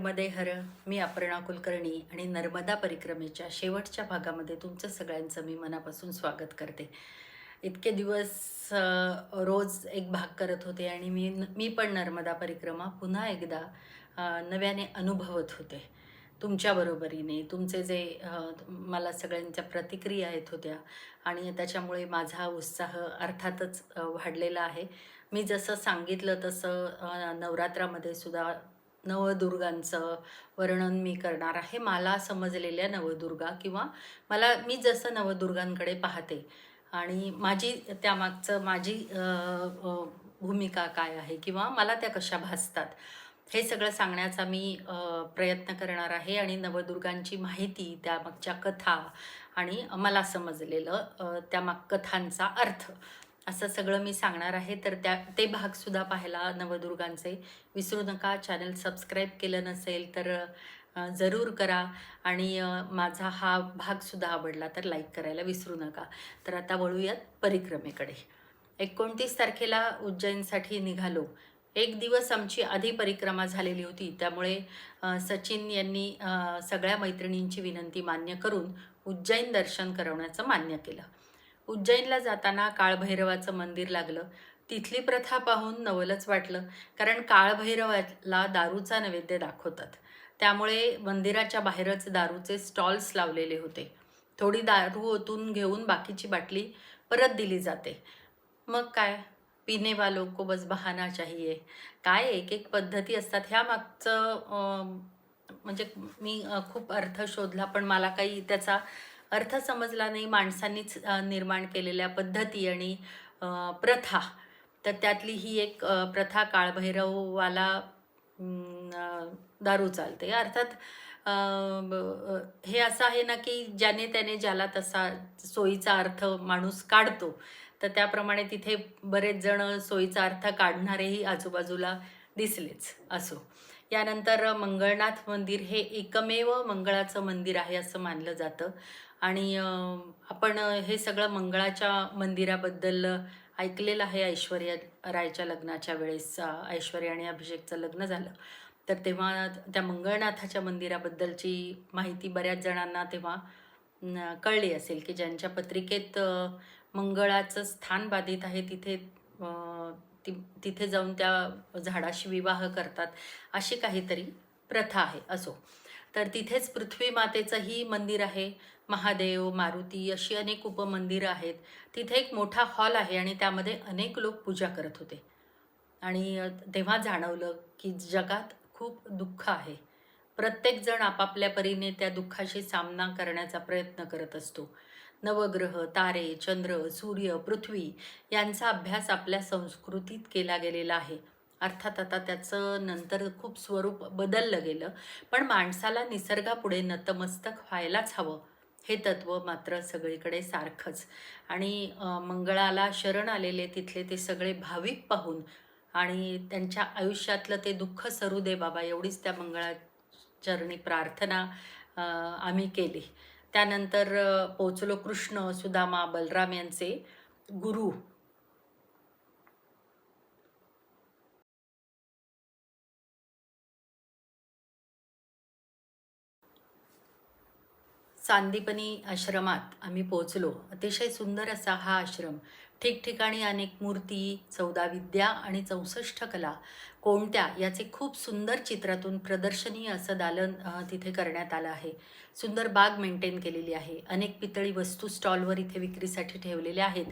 नर्मदे हर मी अपर्णा कुलकर्णी आणि नर्मदा परिक्रमेच्या शेवटच्या भागामध्ये तुमचं सगळ्यांचं मी मनापासून स्वागत करते. इतके दिवस रोज एक भाग करत होते आणि मी मी पण नर्मदा परिक्रमा पुन्हा एकदा नव्याने अनुभवत होते. तुमच्या बरोबरीने तुमचे जे मला सगळ्यांच्या प्रतिक्रिया येत होत्या आणि त्याच्यामुळे माझा उत्साह अर्थातच वाढलेला आहे. मी जसं सांगितलं तसं नवरात्रामध्ये सुद्धा नवदुर्गांचं वर्णन मी करणार आहे. मला समजलेल्या नवदुर्गा किंवा मला मी जसं नवदुर्गांकडे पाहते आणि माझी त्यामागचं माझी भूमिका काय आहे किंवा मला त्या कशा भासतात हे सगळं सांगण्याचा मी प्रयत्न करणार आहे आणि नवदुर्गांची माहिती त्यामागच्या कथा आणि मला समजलेलं त्यामाग कथांचा अर्थ असं सगळं मी सांगणार आहे. तर त्या ते भागसुद्धा पाहायला नवदुर्गांचे. विसरू नका चॅनल सबस्क्राईब केलं नसेल तर जरूर करा. आणि माझा हा भागसुद्धा आवडला तर लाईक करायला विसरू नका. तर आता वळूयात परिक्रमेकडे. एकोणतीस तारखेला उज्जैनसाठी निघालो. एक दिवस आमची आधी परिक्रमा झालेली होती. त्यामुळे सचिन यांनी सगळ्या मैत्रिणींची विनंती मान्य करून उज्जैन दर्शन करवण्याचं मान्य केलं. उज्जैनला जाताना काळभैरवाचं मंदिर लागलं. तिथली प्रथा पाहून नवलच वाटलं कारण काळभैरवाला दारूचा नैवेद्य दाखवतात. त्यामुळे मंदिराच्या बाहेरच दारूचे स्टॉल्स लावलेले होते. थोडी दारू ओतून घेऊन बाकीची बाटली परत दिली जाते. मग काय? पिनेवालो को बस बहाना चाहिए. काय एक एक पद्धती असतात. ह्या मागचं म्हणजे मी खूप अर्थ शोधला पण मला काही त्याचा अर्थ समजला नाही माणसांनीच निर्माण केलेल्या पद्धती आणि प्रथा. तर त्यातली ही एक प्रथा काळभैरववाला दारू चालते. अर्थात हे असं आहे ना की ज्याने त्याने ज्याला तसा सोयीचा अर्थ माणूस काढतो तर त्याप्रमाणे तिथे बरेच जण सोयीचा अर्थ काढणारेही आजूबाजूला दिसलेच असो. यानंतर मंगळनाथ मंदिर हे एकमेव मंगळाचं मंदिर आहे असं मानलं जातं. आणि आपण हे सगळं मंगळाच्या मंदिराबद्दल ऐकलेलं आहे ऐश्वर्या रायच्या लग्नाच्या वेळेस ऐश्वर्या आणि अभिषेकचं लग्न झालं. तर तेव्हा त्या मंगळनाथाच्या मंदिराबद्दलची माहिती बऱ्याच जणांना तेव्हा कळली असेल की ज्यांच्या पत्रिकेत मंगळाचं स्थान बाधित आहे तिथे ति तिथे जाऊन त्या झाडाशी विवाह करतात अशी काहीतरी प्रथा आहे असो. तर तिथेच पृथ्वी मातेचंही मंदिर आहे. महादेव मारुती अशी अनेक उपमंदिरं आहेत. तिथे एक मोठा हॉल आहे आणि त्यामध्ये अनेक लोक पूजा करत होते. आणि तेव्हा जाणवलं की जगात खूप दुःख आहे. प्रत्येकजण आपापल्या परीने त्या दुःखाशी सामना करण्याचा प्रयत्न करत असतो. नवग्रह तारे चंद्र सूर्य पृथ्वी यांचा अभ्यास आपल्या संस्कृतीत केला गेलेला आहे. अर्थात आता त्याचं नंतर खूप स्वरूप बदललं गेलं पण माणसाला निसर्गापुढे नतमस्तक व्हायलाच हवं. हे तत्त्व मात्र सगळीकडे सारखंच. आणि मंगळाला शरण आलेले तिथले ते सगळे भाविक पाहून आणि त्यांच्या आयुष्यातलं ते दुःख सरू दे बाबा एवढीच त्या मंगळाचरणी प्रार्थना आम्ही केली. त्यानंतर पोचलो कृष्ण सुदामा बलराम यांचे गुरु. सांदीपनी आश्रमात आम्ही पोचलो अतिशय सुंदर असा हा आश्रम. ठिकठिकाणी अनेक मूर्ती चौदा विद्या आणि चौसष्ट कला. कोणत्या? याचे खूप सुंदर चित्रातून प्रदर्शनीय असं दालन तिथे करण्यात आलं आहे. सुंदर बाग मेंटेन केलेली आहे. अनेक पितळी वस्तू स्टॉलवर इथे विक्रीसाठी ठेवलेल्या आहेत.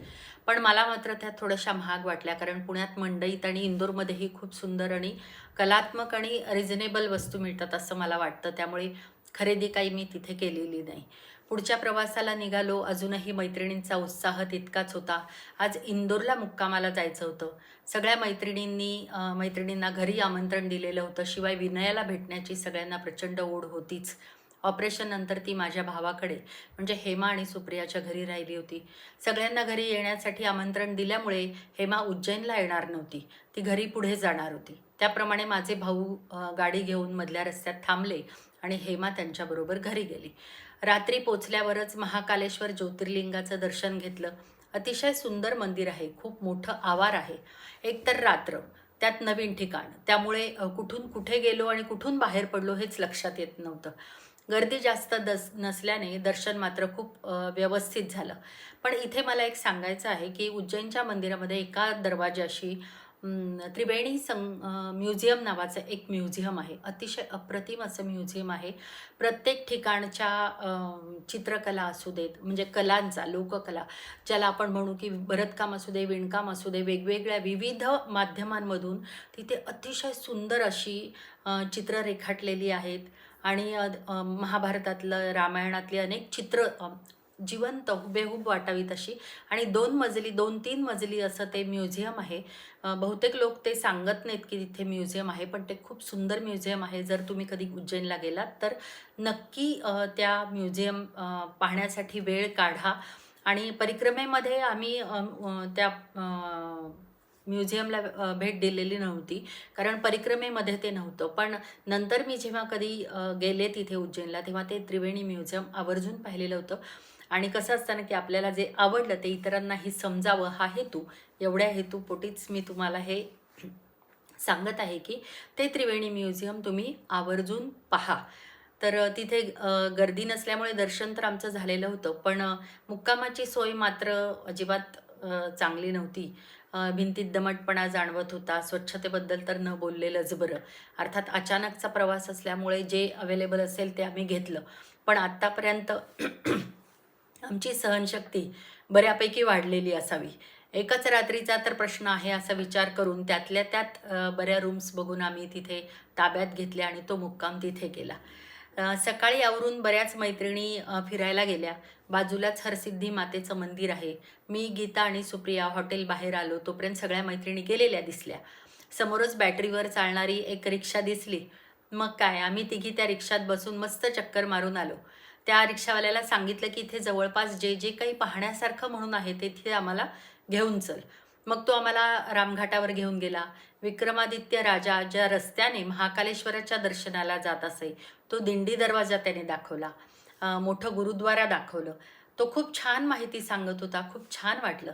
पण मला मात्र त्या थोड्याशा महाग वाटल्या कारण पुण्यात मंडईत आणि इंदोरमध्येही खूप सुंदर आणि कलात्मक आणि रिझनेबल वस्तू मिळतात असं मला वाटतं. त्यामुळे खरेदी काही मी तिथे केलेली नाही. पुढच्या प्रवासाला निघालो अजूनही मैत्रिणींचा उत्साह तितकाच होता. आज इंदोरला मुक्कामाला जायचं होतं. सगळ्या मैत्रिणींनी मैत्रिणींना घरी आमंत्रण दिलेलं होतं. शिवाय विनयाला भेटण्याची सगळ्यांना प्रचंड ओढ होतीच. ऑपरेशन नंतर ती माझ्या भावाकडे म्हणजे हेमा आणि सुप्रियाच्या घरी राहिली होती. सगळ्यांना घरी येण्यासाठी आमंत्रण दिल्यामुळे हेमा उज्जैनला येणार नव्हती. ती घरी पुढे जाणार होती. त्याप्रमाणे माझे भाऊ गाडी घेऊन मधल्या रस्त्यात थांबले. आणि हेमा त्यांच्याबरोबर घरी गेली. रात्री पोचल्यावरच महाकालेश्वर ज्योतिर्लिंगाचं दर्शन घेतलं. अतिशय सुंदर मंदिर आहे. खूप मोठं आवार आहे. एकतर रात्र त्यात नवीन ठिकाण. त्यामुळे कुठून कुठे गेलो आणि कुठून बाहेर पडलो हेच लक्षात येत नव्हतं. गर्दी जास्त दस नसल्याने दर्शन मात्र खूप व्यवस्थित झालं. पण इथे मला एक सांगायचं आहे की उज्जैनच्या मंदिरामध्ये एका दरवाजाशी त्रिवेणी सं म्युझियम नावाचं एक म्युझियम आहे. अतिशय अप्रतिम असं म्युझियम आहे. प्रत्येक ठिकाणच्या चित्रकला असू देत म्हणजे कलांचा लोककला ज्याला आपण म्हणू की भरतकाम असू दे विणकाम असू दे वेगवेगळ्या विविध माध्यमांमधून तिथे अतिशय सुंदर अशी चित्र चित्रं रेखाटलेली आहेत. आणि महाभारतातलं रामायणातली अनेक चित्र जिवंत हुबेहूब वाटावीत अशी. आणि दोन मजली दोन तीन मजली असं ते म्युझियम आहे. बहुतेक लोक ते सांगत नाहीत की तिथे म्युझियम आहे पण ते खूप सुंदर म्युझियम आहे. जर तुम्ही कधी उज्जैनला गेलात तर नक्की त्या म्युझियम पाहण्यासाठी वेळ काढा. आणि परिक्रमेमध्ये आम्ही त्या म्युझियमला भेट दिलेली नव्हती. कारण परिक्रमेमध्ये ते नव्हतं. पण नंतर मी जेव्हा कधी गेले तिथे उज्जैनला तेव्हा ते त्रिवेणी म्युझियम आवर्जून पाहिलेलं होतं. आणि कसं असताना की आपल्याला जे आवडलं ते इतरांनाही समजावं हा हेतू. एवढ्या हेतूपोटीच मी तुम्हाला हे सांगत आहे की ते त्रिवेणी म्युझियम तुम्ही आवर्जून पहा. तर तिथे गर्दी नसल्यामुळे दर्शन तर आमचं झालेलं होतं पण मुक्कामाची सोय मात्र अजिबात चांगली नव्हती. भिंतीत दमटपणा जाणवत होता स्वच्छतेबद्दल तर न बोललेलंच बरं. अर्थात अचानकचा प्रवास असल्यामुळे जे अवेलेबल असेल ते आम्ही घेतलं. पण आत्तापर्यंत आमची सहनशक्ती बऱ्यापैकी वाढलेली असावी. एकच रात्रीचा तर प्रश्न आहे असा विचार करून त्यातल्या त्यात बऱ्या रूम्स बघून आम्ही तिथे ताब्यात घेतल्या आणि तो मुक्काम तिथे केला. सकाळी आवरून बऱ्याच मैत्रिणी फिरायला गेल्या. बाजूलाच हरसिद्धी मातेचं मंदिर आहे. मी गीता आणि सुप्रिया हॉटेल बाहेर आलो. तोपर्यंत सगळ्या मैत्रिणी गेलेल्या दिसल्या. समोरच बॅटरीवर चालणारी एक रिक्षा दिसली. मग काय आम्ही तिघी त्या रिक्षात बसून मस्त चक्कर मारून आलो. त्या रिक्षावाल्याला सांगितलं की इथे जवळपास जे जे काही पाहण्यासारखं म्हणून आहे ते तिथे आम्हाला घेऊन चल. मग तो आम्हाला रामघाटावर घेऊन गेला. विक्रमादित्य राजा ज्या रस्त्याने महाकालेश्वराच्या दर्शनाला जात असे तो दिंडी दरवाजा त्याने दाखवला. मोठं गुरुद्वारा दाखवलं. तो खूप छान माहिती सांगत होता खूप छान वाटलं.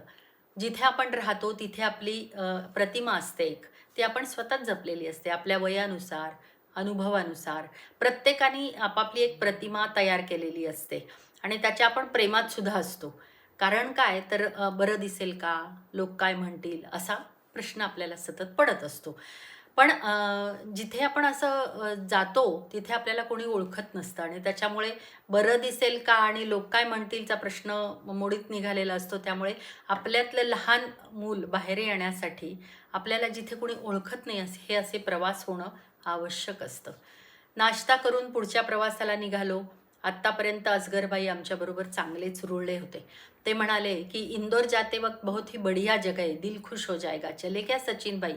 जिथे आपण राहतो तिथे आपली प्रतिमा असते एक. ती आपण स्वतःच जपलेली असते आपल्या वयानुसार. अनुभवानुसार. प्रत्येकाने आपापली एक प्रतिमा तयार केलेली असते आणि त्याच्या आपण प्रेमात सुद्धा असतो. कारण काय? तर बरं दिसेल का? लोक काय म्हणतील? असा प्रश्न आपल्याला सतत पडत असतो. पण जिथे आपण असं जातो तिथे आपल्याला कोणी ओळखत नसतं आणि त्याच्यामुळे बरं दिसेल का आणि लोक काय म्हणतीलचा प्रश्न मोडीत निघालेला असतो. त्यामुळे आपल्यातलं लहान मूल बाहेर येण्यासाठी आपल्याला जिथे कोणी ओळखत नाही असे हे असे प्रवास होणं आवश्यक असतं. नाश्ता करून पुढच्या प्रवासाला निघालो. आत्तापर्यंत असगरबाई आमच्याबरोबर चांगलेच रुळले होते. ते म्हणाले की इंदोर जाते वक्त बहुत ही बढिया जग आहे. दिल खुश हो जाएगा. चले क्या सचिन बाई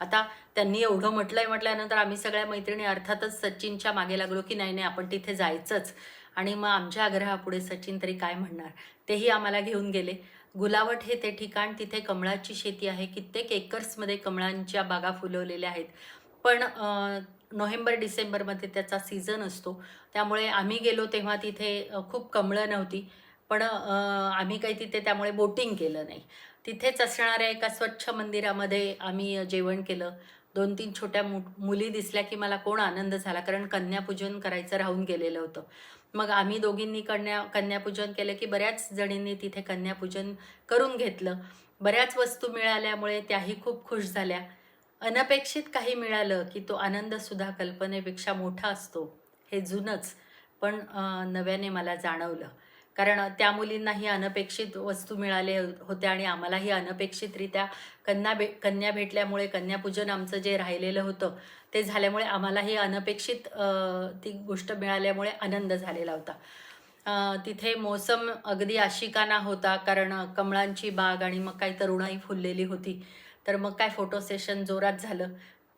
आता त्यांनी एवढं म्हटलंय म्हटल्यानंतर आम्ही सगळ्या मैत्रिणी अर्थातच सचिनच्या मागे लागलो की नाही नाही आपण तिथे जायचंच. आणि मग आमच्या आग्रहापुढे सचिन तरी काय म्हणणार? तेही आम्हाला घेऊन गेले. गुलावट हे ते ठिकाण तिथे कमळाची शेती आहे. कित्येक एकर्समध्ये कमळांच्या बागा फुलवलेल्या आहेत. पण नोव्हेंबर डिसेंबरमध्ये त्याचा सीझन असतो. त्यामुळे आम्ही गेलो तेव्हा तिथे खूप कमळं नव्हती. पण आम्ही काही तिथे त्यामुळे बोटिंग केलं नाही. तिथेच असणाऱ्या एका स्वच्छ मंदिरामध्ये आम्ही जेवण केलं. दोन तीन छोट्या मु मुली दिसल्या की मला कोण आनंद झाला कारण कन्यापूजन करायचं राहून गेलेलं होतं. मग आम्ही दोघींनी कन्या कन्यापूजन केलं की बऱ्याच जणींनी तिथे कन्यापूजन करून घेतलं. बऱ्याच वस्तू मिळाल्यामुळे त्याही खूप खुश झाल्या. अनपेक्षित काही मिळालं की तो आनंदसुद्धा कल्पनेपेक्षा मोठा असतो. हे जुनंच पण नव्याने मला जाणवलं. कारण त्या मुलींनाही अनपेक्षित वस्तू मिळाल्या होत्या आणि आम्हालाही अनपेक्षितरित्या कन्या भे कन्या भेटल्यामुळे कन्यापूजन आमचं जे राहिलेलं होतं ते झाल्यामुळे आम्हालाही अनपेक्षित ती गोष्ट मिळाल्यामुळे आनंद झालेला होता. तिथे मोसम अगदी आशिकाना होता कारण कमळांची बाग आणि मग काही तरुणाई फुललेली होती. तर मग काय फोटो सेशन जोरात झालं.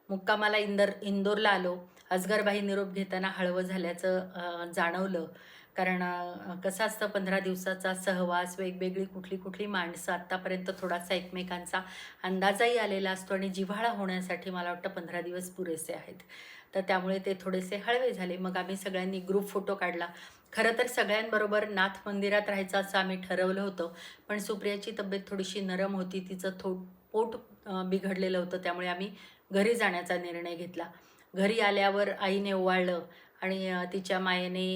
मुक्कामाला इंदर इंदोरला आलो. अजगरबाई निरोप घेताना हळवं झाल्याचं जाणवलं. कारण कसं असतं पंधरा दिवसाचा सहवास वेगवेगळी कुठली कुठली माणसं आत्तापर्यंत थोडासा एकमेकांचा अंदाजही आलेला असतो आणि जिव्हाळा होण्यासाठी मला वाटतं पंधरा दिवस पुरेसे आहेत. तर त्यामुळे ते थोडेसे हळवे झाले. मग आम्ही सगळ्यांनी ग्रुप फोटो काढला. खरं तर सगळ्यांबरोबर नाथ मंदिरात राहायचं असं आम्ही ठरवलं होतं. पण सुप्रियाची तब्येत थोडीशी नरम होती. तिचं थो पोट बिघडलेलं होतं. त्यामुळे आम्ही घरी जाण्याचा निर्णय घेतला. घरी आल्यावर आईने ओवाळलं आणि तिच्या मायेने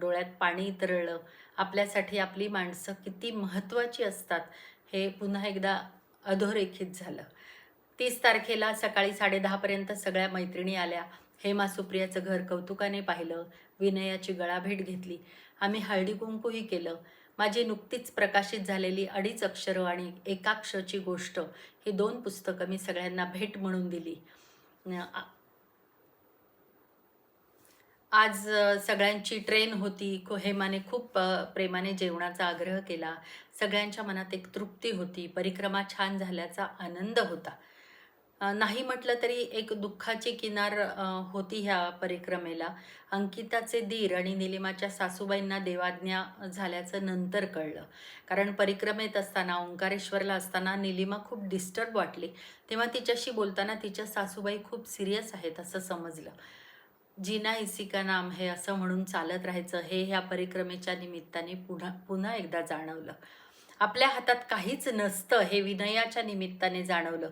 डोळ्यात पाणी तरळलं. आपल्यासाठी आपली माणसं किती महत्त्वाची असतात हे पुन्हा एकदा अधोरेखित झालं. तीस तारखेला सकाळी साडेदहापर्यंत सगळ्या मैत्रिणी आल्या. हेमा सुप्रियाचं घर कौतुकाने पाहिलं. विनयाची गळाभेट घेतली. आम्ही हळदी कुंकूही केलं. माझी नुकतीच प्रकाशित झालेली अडीच अक्षरं आणि एकाक्षरची गोष्ट ही दोन पुस्तकं मी सगळ्यांना भेट म्हणून दिली. आज सगळ्यांची ट्रेन होती. हेमाने खूप प्रेमाने जेवणाचा आग्रह केला. सगळ्यांच्या मनात एक तृप्ती होती. परिक्रमा छान झाल्याचा आनंद होता. नाही म्हटलं तरी एक दुःखाची किनार होती ह्या परिक्रमेला. अंकिताचे दीर आणि निलिमाच्या सासूबाईंना देवाज्ञा झाल्याचं नंतर कळलं. कारण परिक्रमेत असताना ओंकारेश्वरला असताना निलिमा खूप डिस्टर्ब वाटली. तेव्हा तिच्याशी बोलताना तिच्या सासूबाई खूप सिरियस आहेत असं समजलं. जीना इसी का नाम हे असं म्हणून चालत राहायचं हे ह्या परिक्रमेच्या निमित्ताने पुन्हा पुन्हा एकदा जाणवलं. आपल्या हातात काहीच नसतं हे विनयाच्या निमित्ताने जाणवलं.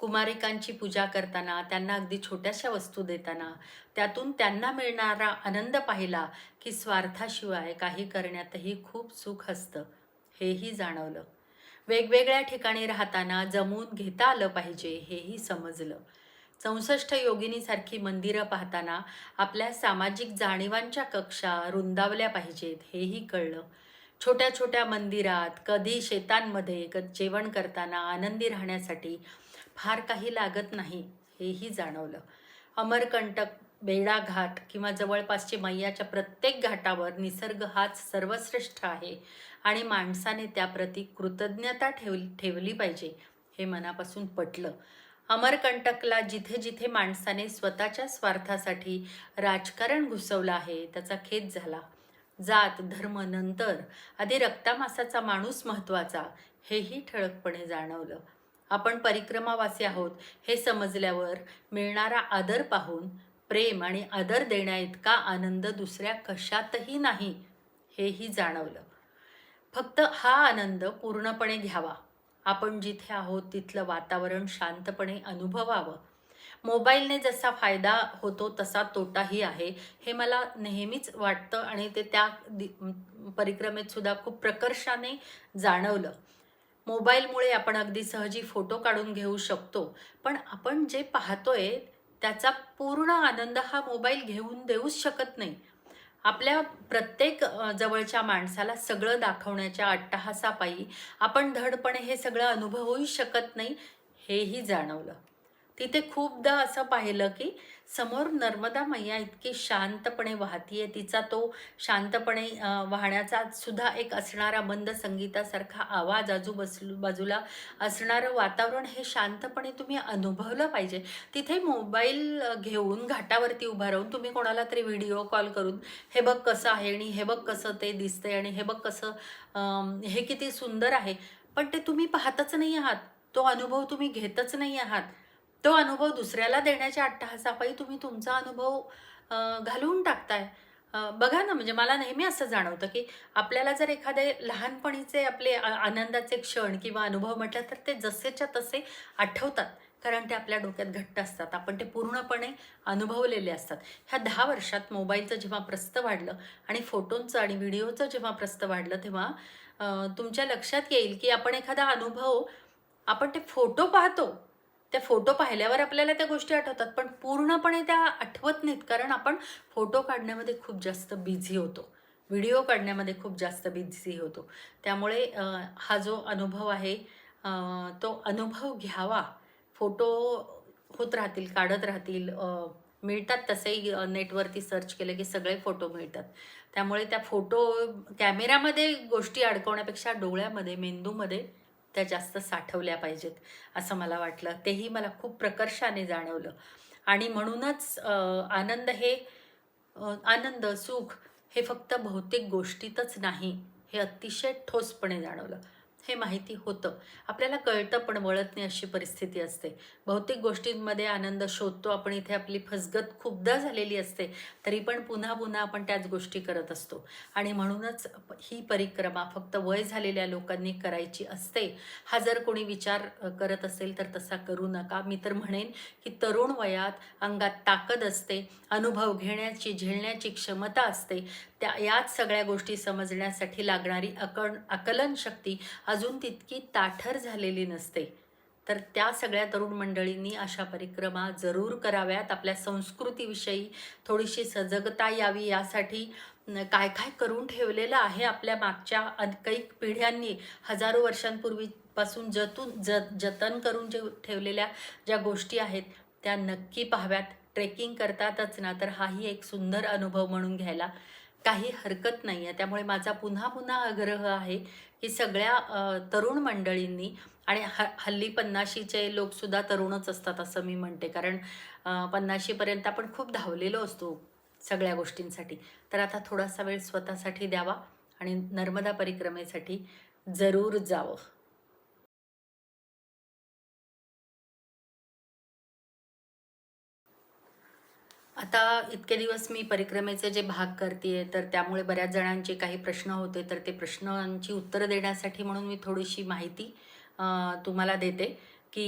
कुमारिकांची पूजा करताना त्यांना अगदी छोट्याशा वस्तू देताना त्यातून त्यांना मिळणारा आनंद पाहिला की स्वार्थाशिवाय काही करण्यातही खूप सुख असतं हेही जाणवलं. वेगवेगळ्या ठिकाणी राहताना जमवून घेता आलं पाहिजे हेही समजलं. चौसष्ट योगिनीसारखी मंदिरं पाहताना आपल्या सामाजिक जाणीवांच्या कक्षा रुंदावल्या पाहिजेत हेही कळलं. छोट्या छोट्या मंदिरात कधी शेतांमध्ये क जेवण करताना आनंदी राहण्यासाठी फार काही लागत नाही हेही जाणवलं. अमरकंटक बेडा घाट किंवा जवळपासचे मैयाच्या प्रत्येक घाटावर निसर्ग हाच सर्वश्रेष्ठ आहे आणि माणसाने त्याप्रती कृतज्ञता ठेव ठेवली पाहिजे हे मनापासून पटलं. अमरकंटकला जिथे जिथे माणसाने स्वतःच्या स्वार्थासाठी राजकारण घुसवलं आहे त्याचा खेद झाला. जात धर्म नंतर आधी रक्तामासाचा माणूस महत्त्वाचा हेही ठळकपणे जाणवलं. आपण परिक्रमावासी आहोत हे समजल्यावर मिळणारा आदर पाहून प्रेम आणि आदर देण्याइतका आनंद दुसऱ्या कशातही नाही हेही जाणवलं. फक्त हा आनंद पूर्णपणे घ्यावा. आपण जिथे आहोत तिथलं वातावरण शांतपणे अनुभवावं. मोबाईलने जसा फायदा होतो तसा तोटाही आहे हे मला नेहमीच वाटतं आणि ते त्या दि परिक्रमेत सुद्धा खूप प्रकर्षाने जाणवलं. मोबाईलमुळे आपण अगदी सहजी फोटो काढून घेऊ शकतो. पण आपण जे पाहतोय त्याचा पूर्ण आनंद हा मोबाईल घेऊन देऊच शकत नाही. आपल्या प्रत्येक जवळच्या माणसाला सगळं दाखवण्याच्या अट्टहासापायी आपण धडपणे हे सगळं अनुभवूही शकत नाही हेही जाणवलं. तिथे खूपदा असं पाहिलं की समोर नर्मदा मैया इतकी शांतपणे वाहतीये. तिचा तो शांतपणे वाहण्याचा सुद्धा एक असणारा मंद संगीतासारखा आवाज आजूबाजू बाजूला असणारं वातावरण हे शांतपणे तुम्ही अनुभवलं पाहिजे. तिथे मोबाईल घेऊन घाटावरती उभा राहून तुम्ही कोणाला तरी व्हिडिओ कॉल करून हे बघ कसं आहे आणि हे बघ कसं ते दिसतंय आणि हे बघ कसं हे किती सुंदर आहे. पण ते तुम्ही पाहतच नाही आहात. तो अनुभव तुम्ही घेतच नाही आहात. तो अनुभव दुसऱ्याला देण्याच्या अट्टहासापायी तुम्ही तुमचा अनुभव घालवून टाकताय. बघा ना म्हणजे मला नेहमी असं जाणवतं की आपल्याला जर एखादे लहानपणीचे आपले आनंदाचे क्षण किंवा अनुभव म्हटलं तर ते जसेच्या तसे आठवतात. कारण ते आपल्या डोक्यात घट्ट असतात. आपण ते पूर्णपणे अनुभवलेले असतात. ह्या दहा वर्षात मोबाईलचं जेव्हा प्रस्त वाढलं आणि फोटोंचं आणि व्हिडिओचं जेव्हा प्रस्त वाढलं तेव्हा तुमच्या लक्षात येईल की आपण एखादा अनुभव आपण ते फोटो पाहतो. त्या फोटो पाहिल्यावर आपल्याला त्या गोष्टी आठवतात पण पूर्णपणे त्या आठवत नाहीत कारण आपण फोटो काढण्यामध्ये खूप जास्त बिझी होतो. व्हिडिओ काढण्यामध्ये खूप जास्त बिझी होतो. त्यामुळे हा जो अनुभव आहे तो अनुभव घ्यावा. फोटो होत राहतील काढत राहतील मिळतात तसेही नेटवरती सर्च केलं की सगळे फोटो मिळतात. त्यामुळे त्या फोटो कॅमेऱ्यामध्ये गोष्टी अडकवण्यापेक्षा डोळ्यामध्ये मेंदूमध्ये त्या जास्त साठवल्या पाहिजेत असं मला वाटलं. तेही मला खूप प्रकर्षाने जाणवलं. आणि म्हणूनच आनंद हे आनंद सुख हे फक्त भौतिक गोष्टीतच नाही हे अतिशय ठोसपणे जाणवलं. हे माहिती होतं. आपल्याला कळतं पण वळत नाही अशी परिस्थिती असते. भौतिक गोष्टींमध्ये आनंद शोधतो. आपण इथे आपली फसगत खूपदा झालेली असते. तरी पण पुन्हा पुन्हा आपण त्याच गोष्टी करत असतो. आणि म्हणूनच ही परिक्रमा फक्त वय झालेल्या लोकांनी करायची असते. हा जर कोणी विचार करत असेल तर तसा करू नका. मी तर म्हणेन की तरुण वयात अंगात ताकद असते. अनुभव घेण्याची झेलण्याची क्षमता असते. त्या याच सगळ्या गोष्टी समजण्यासाठी लागणारी अकण आकलन शक्ती अजून तितकी ताठर झालेली नसते. तर त्या सगळ्या तरुण मंडळींनी अशा परिक्रमा जरूर कराव्यात. आपल्या संस्कृतीविषयी थोडीशी सजगता यावी. यासाठी काय काय करून ठेवलेलं आहे आपल्या मागच्या अन- कैक पिढ्यांनी. हजारो वर्षांपूर्वीपासून जतून ज जतन करून जे ठेवलेल्या ज्या गोष्टी आहेत त्या नक्की पाहाव्यात. ट्रेकिंग करतातच ना तर हाही एक सुंदर अनुभव म्हणून घ्यायला काही हरकत नाही आहे. त्यामुळे माझा पुन्हा पुन्हा आग्रह आहे की सगळ्या तरुण मंडळींनी आणि ह हल्ली पन्नाशीचे लोकसुद्धा तरुणच असतात असं मी म्हणते. कारण पन्नाशीपर्यंत आपण खूप धावलेलो असतो सगळ्या गोष्टींसाठी. तर आता थोडासा वेळ स्वतःसाठी द्यावा आणि नर्मदा परिक्रमेसाठी जरूर जावं. आता इतके दिवस मी परिक्रमेचे जे भाग करते तर त्यामुळे बऱ्याच जणांचे काही प्रश्न होते तर ते प्रश्नांची उत्तरं देण्यासाठी म्हणून मी थोडीशी माहिती तुम्हाला देते. की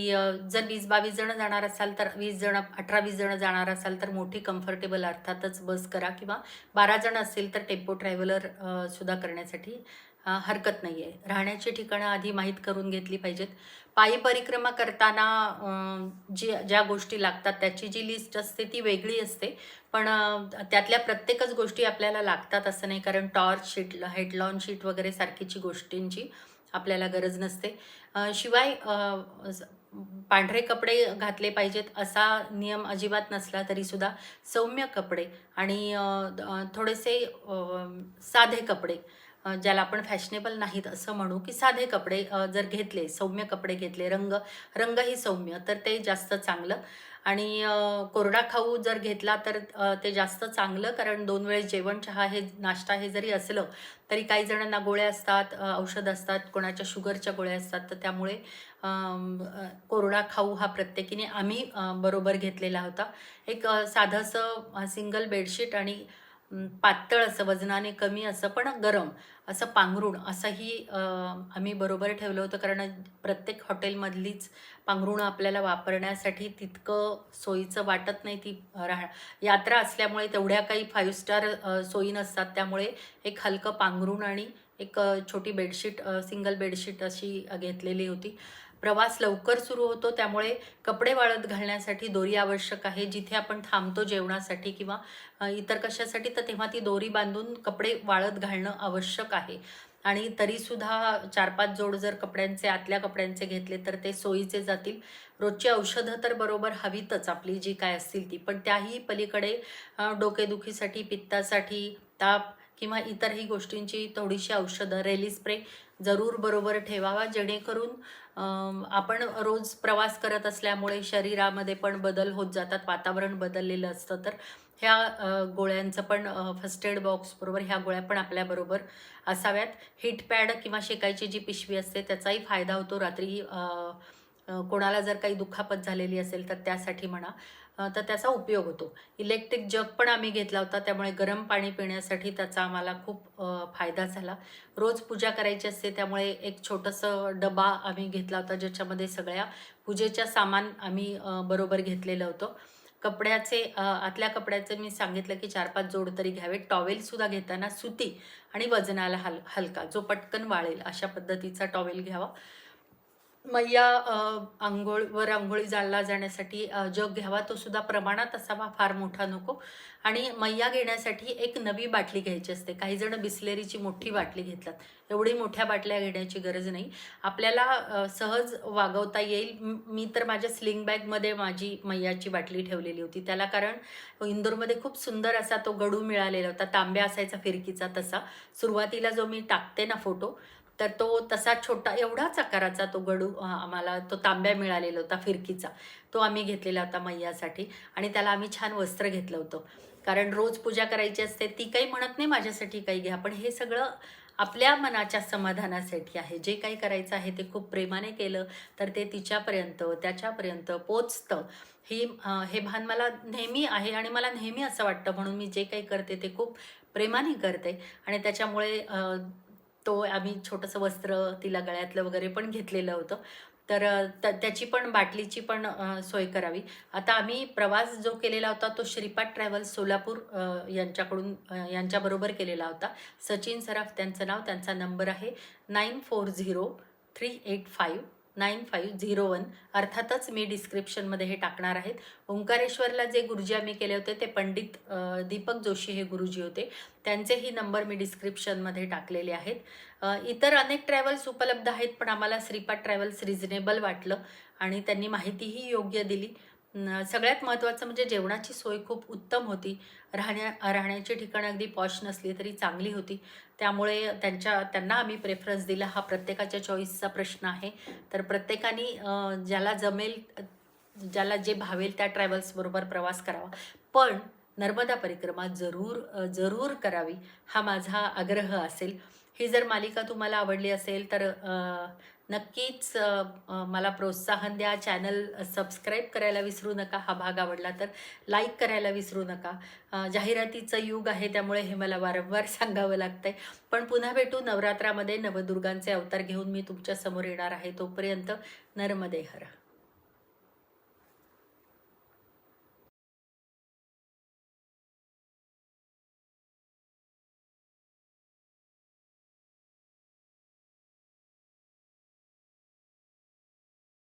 जर वीस बावीस जणं जाणार असाल तर वीस जण अठरा वीस जणं जाणार असाल तर मोठी कम्फर्टेबल अर्थातच बस करा किंवा बारा जण असेल तर टेम्पो ट्रॅव्हलर सुद्धा करण्यासाठी. हरकत नाही आहे राहण्याची ठिकाणं आधी माहीत करून घेतली पाहिजेत. पायी परिक्रमा करताना जी ज्या गोष्टी लागतात त्याची जी लिस्ट असते ती वेगळी असते. पण त्यातल्या प्रत्येकच गोष्टी आपल्याला लागतात असं नाही कारण टॉर्च शीट हेडलॉन शीट वगैरे सारखीची गोष्टींची आपल्याला गरज नसते. शिवाय पांढरे कपडे घातले पाहिजेत असा नियम अजिबात नसला तरीसुद्धा सौम्य कपडे आणि थोडेसे साधे कपडे. ज्याला आपण फॅशनेबल नाहीत असं म्हणू की साधे कपडे जर घेतले सौम्य कपडे घेतले रंग रंगही सौम्य तर ते जास्त चांगलं. आणि कोरडा खाऊ जर घेतला तर ते जास्त चांगलं कारण दोन वेळेस जेवण चहा हे नाश्ता हे जरी असलं तरी काही जणांना गोळ्या असतात औषध असतात कोणाच्या शुगरच्या गोळ्या असतात तर त्यामुळे कोरडा खाऊ हा प्रत्येकीने आम्ही बरोबर घेतलेला होता. एक साधंसं सिंगल बेडशीट आणि पातळ असं वजनाने कमी असं पण गरम. असं पांघरुण असंही आम्ही बरोबर ठेवलं होतं. कारण प्रत्येक हॉटेलमधलीच पांघरुणं आपल्याला वापरण्यासाठी तितकं सोयीचं वाटत नाही. ती राह यात्रा असल्यामुळे तेवढ्या काही फाईव्ह स्टार सोयी नसतात. त्यामुळे एक हलकं पांघरुण आणि एक छोटी बेडशीट सिंगल बेडशीट अशी घेतलेली होती. प्रवास लवकर सुरू होतो त्यामुळे कपडे वाळत घालण्यासाठी दोरी आवश्यक आहे. जिथे आपण थांबतो जेवणासाठी किंवा इतर कशासाठी तर तेव्हा ती दोरी बांधून कपडे वाळत घालणं आवश्यक आहे. आणि तरीसुद्धा चार पाच जोड जर कपड्यांचे आतल्या कपड्यांचे घेतले तर ते सोयीचे जातील. रोजची औषधं तर बरोबर हवीतच आपली जी काय असतील ती. पण त्याही पलीकडे डोकेदुखीसाठी पित्तासाठी ताप किंवा इतरही गोष्टींची थोडीशी औषधं रेली स्प्रे जरूर बरोबर ठेवावा जेणेकरून आपण रोज प्रवास करत असल्यामुळे शरीरामध्ये पण बदल होत जातात वातावरण बदललेलं असतं. तर ह्या गोळ्यांचं पण फर्स्ट एड बॉक्सबरोबर ह्या गोळ्या पण आपल्याबरोबर असाव्यात. हिट पॅड किंवा शेकायची जी पिशवी असते त्याचाही फायदा होतो. रात्री कोणाला जर काही दुखापत झालेली असेल तर त्यासाठी म्हणा. तर त्याचा उपयोग होतो. इलेक्ट्रिक जग पण आम्ही घेतला होता त्यामुळे गरम पाणी पिण्यासाठी त्याचा आम्हाला खूप फायदा झाला. रोज पूजा करायची असते त्यामुळे एक छोटंसं डबा आम्ही घेतला होता ज्याच्यामध्ये सगळ्या पूजेच्या सामान आम्ही बरोबर घेतलेलं होतं. कपड्याचे आतल्या कपड्याचं मी सांगितलं की चार पाच जोड तरी घ्यावे. टॉवेलसुद्धा घेताना सुती आणि वजनाला हल हलका जो पटकन वाळेल अशा पद्धतीचा टॉवेल घ्यावा. मैया आंघोळ वर आंघोळी जाळला जाण्यासाठी जग घ्यावा तो सुद्धा प्रमाणात असावा फार मोठा नको. आणि मैया घेण्यासाठी एक नवी बाटली घ्यायची असते. काही जण बिस्लेरीची मोठी बाटली घेततात एवढी मोठ्या बाटल्या घेण्याची गरज नाही. आपल्याला सहज वागवता येईल. मी तर माझ्या स्लिंग बॅगमध्ये माझी मैयाची बाटली ठेवलेली होती. त्याला कारण इंदोरमध्ये खूप सुंदर असा तो गडू मिळालेला होता. तांब्या असायचा फिरकीचा तसा. सुरुवातीला जो मी टाकते ना फोटो तर तो तसा छोटा एवढाच आकाराचा तो गडू आम्हाला तो तांब्या मिळालेला होता फिरकीचा. तो आम्ही घेतलेला होता मैयासाठी आणि त्याला आम्ही छान वस्त्र घेतलं होतं. कारण रोज पूजा करायची असते ती काही म्हणत नाही माझ्यासाठी काही घ्या पण हे सगळं आपल्या मनाच्या समाधानासाठी आहे. जे काही करायचं आहे ते खूप प्रेमाने केलं तर ते तिच्यापर्यंत त्याच्यापर्यंत पोचतं. ही हे भान मला नेहमी आहे आणि मला नेहमी असं वाटतं. म्हणून मी जे काही करते ते खूप प्रेमाने करते. आणि त्याच्यामुळे तो आम्ही छोटंसं वस्त्र तिला गळ्यातलं वगैरे पण घेतलेलं होतं. तर त्याची पण बाटलीची पण सोय करावी. आता आम्ही प्रवास जो केलेला होता तो श्रीपाद ट्रॅव्हल्स सोलापूर यांच्याकडून यांच्याबरोबर केलेला होता. सचिन सराफ त्यांचं नाव त्यांचा नंबर आहे nine four zero three eight five. Nine five zero one अर्थातच मी डिस्क्रिप्शनमध्ये हे टाकणार आहेत ओंकारेश्वरला जे गुरुजी आम्ही केले होते ते पंडित दीपक जोशी हे गुरुजी होते त्यांचेही नंबर मी डिस्क्रिप्शनमध्ये टाकलेले आहेत इतर अनेक ट्रॅव्हल्स उपलब्ध आहेत पण आम्हाला श्रीपाद ट्रॅव्हल्स रिझनेबल वाटलं आणि त्यांनी माहितीही योग्य दिली सगळ्यात महत्त्वाचं म्हणजे जेवणाची सोय खूप उत्तम होती. राहण्या राहण्याची ठिकाणं अगदी पॉश नसली तरी चांगली होती. त्यामुळे त्यांच्या त्यांना आम्ही प्रेफरन्स दिला. हा प्रत्येकाच्या चॉईसचा प्रश्न आहे. तर प्रत्येकाने ज्याला जमेल ज्याला जे भावेल त्या ट्रॅव्हल्सबरोबर प्रवास करावा. पण नर्मदा परिक्रमा जरूर जरूर करावी. हा माझा आग्रह असेल. ही जर मालिका तुम्हाला आवडली असेल तर नक्कीच मला प्रोत्साहन द्या. चॅनल सबस्क्राईब करायला विसरू नका. हा भाग आवडला तर लाईक करायला विसरू नका. जाहिरातीचं युग आहे त्यामुळे हे मला वारंवार सांगावं लागतंय. पण पुन्हा भेटू नवरात्रामध्ये नवदुर्गांचे अवतार घेऊन मी तुमच्यासमोर येणार आहे. तोपर्यंत नर्मदे हरा.